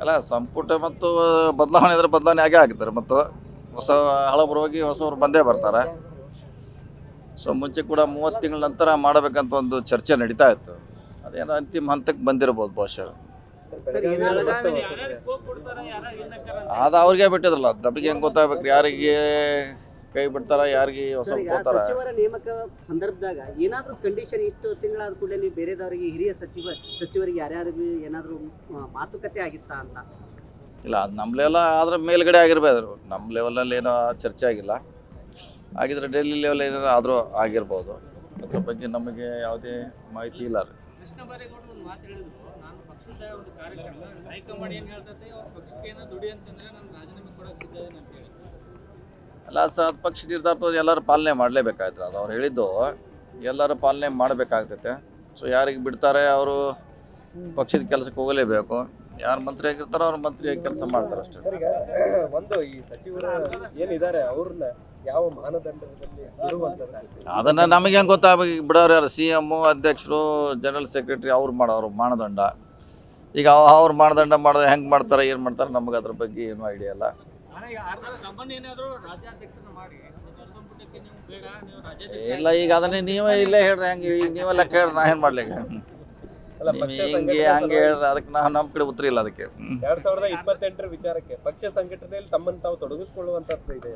ಅಲ್ಲ ಸಂಪುಟ ಮತ್ತು ಬದಲಾವಣೆ ಇದ್ರೆ ಬದಲಾವಣೆ ಆಗೇ ಆಗ್ತಾರೆ ಮತ್ತು ಹೊಸ ಹಳಬರು ಹೋಗಿ ಹೊಸವ್ರು ಬಂದೇ ಬರ್ತಾರೆ. ಸೊ ಮುಂಚೆ ಕೂಡ ಮೂವತ್ತು ತಿಂಗಳ ನಂತರ ಮಾಡಬೇಕಂತ ಒಂದು ಚರ್ಚೆ ನಡೀತಾ ಇತ್ತು. ಅದೇನೋ ಅಂತಿಮ ಹಂತಕ್ಕೆ ಬಂದಿರ್ಬೋದು ಬಹುಶಃ. ಅದು ಅವ್ರಿಗೆ ಬಿಟ್ಟಿದ್ರಲ್ಲ ನಮಗೆ ಹೆಂಗೆ ಗೊತ್ತಾಗ್ಬೇಕು ಯಾರಿಗೆ ಕೈ ಬಿಡ್ತಾರ ಯಾರಿಗೆ ಹೊಸ ಹೋಗ್ತಾರ ಸಚಿವರ ನೇಮಕ ಸಂದರ್ಭದಾಗ ಏನಾದ್ರೂ ಕಂಡೀಷನ್ ಇಷ್ಟು ತಿಂಗಳಾದ ಕೂಡಲೇ ನೀವು ಬೇರೆದವರಿಗೆ ಹಿರಿಯ ಸಚಿವ ಸಚಿವರಿಗೆ ಯಾರ್ಯಾರು ಏನಾದ್ರೂ ಮಾತುಕತೆ ಆಗಿತ್ತಾ ಅಂತ? ಇಲ್ಲ ಅದು ನಮ್ಮ ಲೆವೆಲ್ ಆದ್ರೆ ಮೇಲ್ಗಡೆ ಆಗಿರ್ಬೋದು ನಮ್ಮ ಲೆವೆಲಲ್ಲಿ ಏನೋ ಚರ್ಚೆ ಆಗಿಲ್ಲ. ಆಗಿದ್ರೆ ಡೆಲ್ಲಿ ಲೆವೆಲ್ ಏನಾರ ಆದರೂ ಆಗಿರ್ಬೋದು. ಅದ್ರ ಬಗ್ಗೆ ನಮಗೆ ಯಾವುದೇ ಮಾಹಿತಿ ಇಲ್ಲ ರೀ. ಕೃಷ್ಣ ಬೈರೇಗೌಡರು ಒಂದು ಮಾತು ಹೇಳಿದ್ರು. ನಾನು ಪಕ್ಷದ ಒಂದು ಕಾರ್ಯಕ್ರಮ ಹೈಕಮಾಂಡ್ ಏನು ಹೇಳ್ತೈತೆ ಅವ್ರ ಪಕ್ಷಕ್ಕೆ ಏನೋ ದುಡಿ ಅಂತಂದ್ರೆ ನಾನು ರಾಜೀನಾಮೆ ಎಲ್ಲ ಸಹ ಪಕ್ಷ ನಿರ್ಧಾರ ಎಲ್ಲರೂ ಪಾಲನೆ ಮಾಡಲೇಬೇಕಾಯ್ತು ಅದು ಅವ್ರು ಹೇಳಿದ್ದು ಎಲ್ಲರೂ ಪಾಲನೆ ಮಾಡಬೇಕಾಗ್ತೈತೆ. ಸೊ ಯಾರಿಗೆ ಬಿಡ್ತಾರೆ ಅವರು ಪಕ್ಷದ ಕೆಲಸಕ್ಕೆ ಹೋಗಲೇಬೇಕು. ಯಾರು ಮಂತ್ರಿ ಆಗಿರ್ತಾರೋ ಅವ್ರು ಮಂತ್ರಿ ಕೆಲಸ ಮಾಡ್ತಾರೆ ಅಷ್ಟೇ. ಸರ್, ಈಗ ಒಂದು ಈ ಸಚಿವರು ಏನಿದ್ದಾರೆ ಅವ್ರನ್ನ ಯಾವ ಮಾನದಂಡದಲ್ಲಿ ಇರುವಂತದ್ದು ಅದನ್ನು ನಮಗೆ ಹೆಂಗೆ ಗೊತ್ತಾಗಬೇಕು? ಬಿಡೋರು ಯಾರು? ಸಿ ಎಮ್ಮು ಅಧ್ಯಕ್ಷರು ಜನರಲ್ ಸೆಕ್ರೆಟರಿ ಅವ್ರು ಮಾಡೋರು ಮಾನದಂಡ. ಈಗ ಅವ- ಅವ್ರು ಮಾನದಂಡ ಮಾಡೋದು ಹೆಂಗೆ ಮಾಡ್ತಾರೆ ಏನು ಮಾಡ್ತಾರೆ ನಮಗೆ ಅದ್ರ ಬಗ್ಗೆ ಏನೂ ಐಡಿಯಾ ಇಲ್ಲ. ಇಲ್ಲ ಈಗ ಅದನ್ನೇ ನೀವೇ ಇಲ್ಲೇ ಹೇಳ್ರಿ ಹಂಗೆ ಈಗ ನೀವೇ ಲೆಕ್ಕ ಹೇಳ್ರಿ ನಾ ಏನು ಮಾಡ್ಲಿಕ್ಕೆ ಅಲ್ಲ ನೀವು ಪಕ್ಷ ಹಿಂಗೆ ಹಂಗೆ ಹೇಳ್ರಿ ಅದಕ್ಕೆ ನಾ ನಮ್ಮ ಕಡೆ ಉತ್ತರ ಇಲ್ಲ ಅದಕ್ಕೆ. ಎರಡ್ ಸಾವಿರದ ಇಪ್ಪತ್ತೆಂಟರ ವಿಚಾರಕ್ಕೆ ಪಕ್ಷ ಸಂಘಟನೆಯಲ್ಲಿ ತಮ್ಮನ್ನು ತಾವು ತೊಡಗಿಸಿಕೊಳ್ಳುವಂತ ಇದೆ.